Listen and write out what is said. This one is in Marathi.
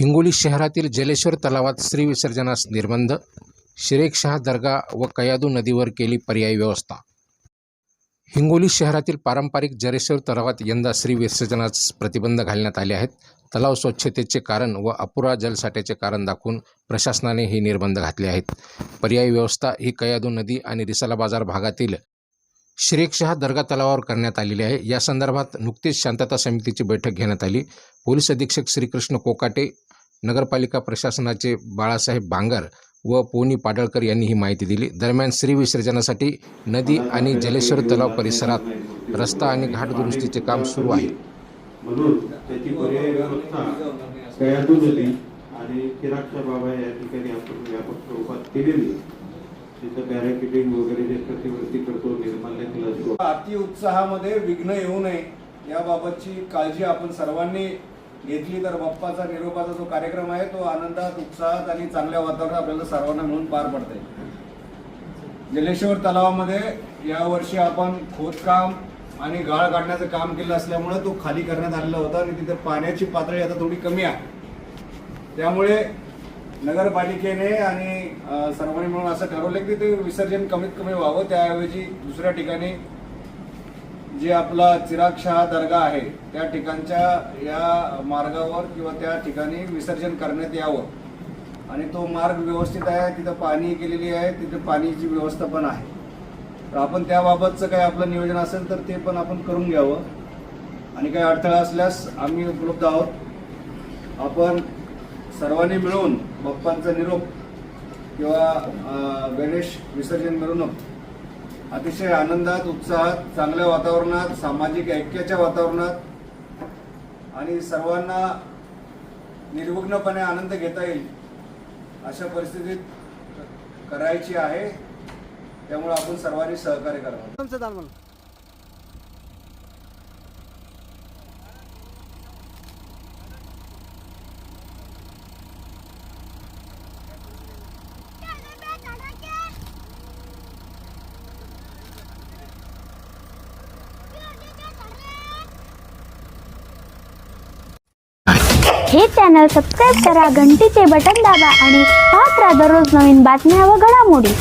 हिंगोली शहरातील जलेश्वर तलावात श्री विसर्जनास निर्बंध शिरेकशाह दर्गा व कयादू नदीवर केली पर्यायी व्यवस्था. हिंगोली शहरातील पारंपरिक जलेश्वर तलावात यंदा श्री विसर्जनास प्रतिबंध घालण्यात आले आहेत. तलाव स्वच्छतेचे कारण व अपुरा जलसाठ्याचे कारण दाखवून प्रशासनाने हे निर्बंध घातले आहेत. पर्यायी व्यवस्था ही कयादू नदी आणि रिसाला बाजार भागातील शिरेकशाह दर्गा तलावावर करण्यात आलेली आहे. या संदर्भात नुकतीच शांतता समितीची बैठक घेण्यात आली. पोलीस अधीक्षक श्रीकृष्ण कोकाटे नगरपालिका प्रशासनाचे बाळासाहेब बांगर व पोनी पाडळकर यांनी ही माहिती दिली. दरम्यान श्री विसर्जनासाठी नदी आणि जलेश्वर तलाव परिसरात रस्ता आणि घाट दुरुस्तीचे काम सुरू आहे. म्हणून त्याची आणि चिरागच्या बाबा या ठिकाणी आपण व्यापक स्वरूपात केलेली. तिथं बॅरिकेडिंग वगैरे जे प्रतिवर्ती करतो निर्माल्य केलं अति उत्साहामध्ये विघ्न येऊ नये याबाबतची काळजी आपण सर्वांनी घेतली तर बाप्पाचा निरोपाचा जो कार्यक्रम आहे तो आनंदात उत्साहात आणि चांगल्या वातावरणात आपल्याला सर्वांना मिळून पार पडते जलेश्वर तलावामध्ये यावर्षी आपण खोदकाम आणि गाळ काढण्याचं काम केलं असल्यामुळे तो खाली करण्यात आलेला होता आणि तिथे पाण्याची पातळी आता थोडी कमी आहे. त्यामुळे नगरपालिकेने आणि सर्वांनी मिळून असं ठरवलं की ते विसर्जन कमीत कमी व्हावं. त्याऐवजी दुसऱ्या ठिकाणी जे आपला चिराग शाह दर्गा आहे त्या ठिकाणच्या या मार्गावर किंवा त्या ठिकाणी विसर्जन करण्यात यावं. आणि तो मार्ग व्यवस्थित आहे तिथं पाणी केलेली आहे तिथे पाणीची व्यवस्था पण आहे. तर आपण त्याबाबतचं काही आपलं नियोजन असेल तर ते पण आपण करून घ्यावं. आणि काही अडथळा असल्यास आम्ही उपलब्ध आहोत. आपण सर्वांनी मिळून बाप्पांचा निरोप किंवा गणेश विसर्जन मिरवणूक अतिशय आनंदात उत्साहात चांगल्या वातावरणात सामाजिक ऐक्याच्या वातावरणात आणि सर्वांना निर्विघ्नपणे आनंद घेता येईल अशा परिस्थितीत करायची आहे. त्यामुळे आपण सर्वांनी सहकार्य करावं. हे चॅनल सबस्क्राईब करा घंटीचे बटन दाबा आणि पाहत राहा दररोज नवीन बातम्या व घडामोडी.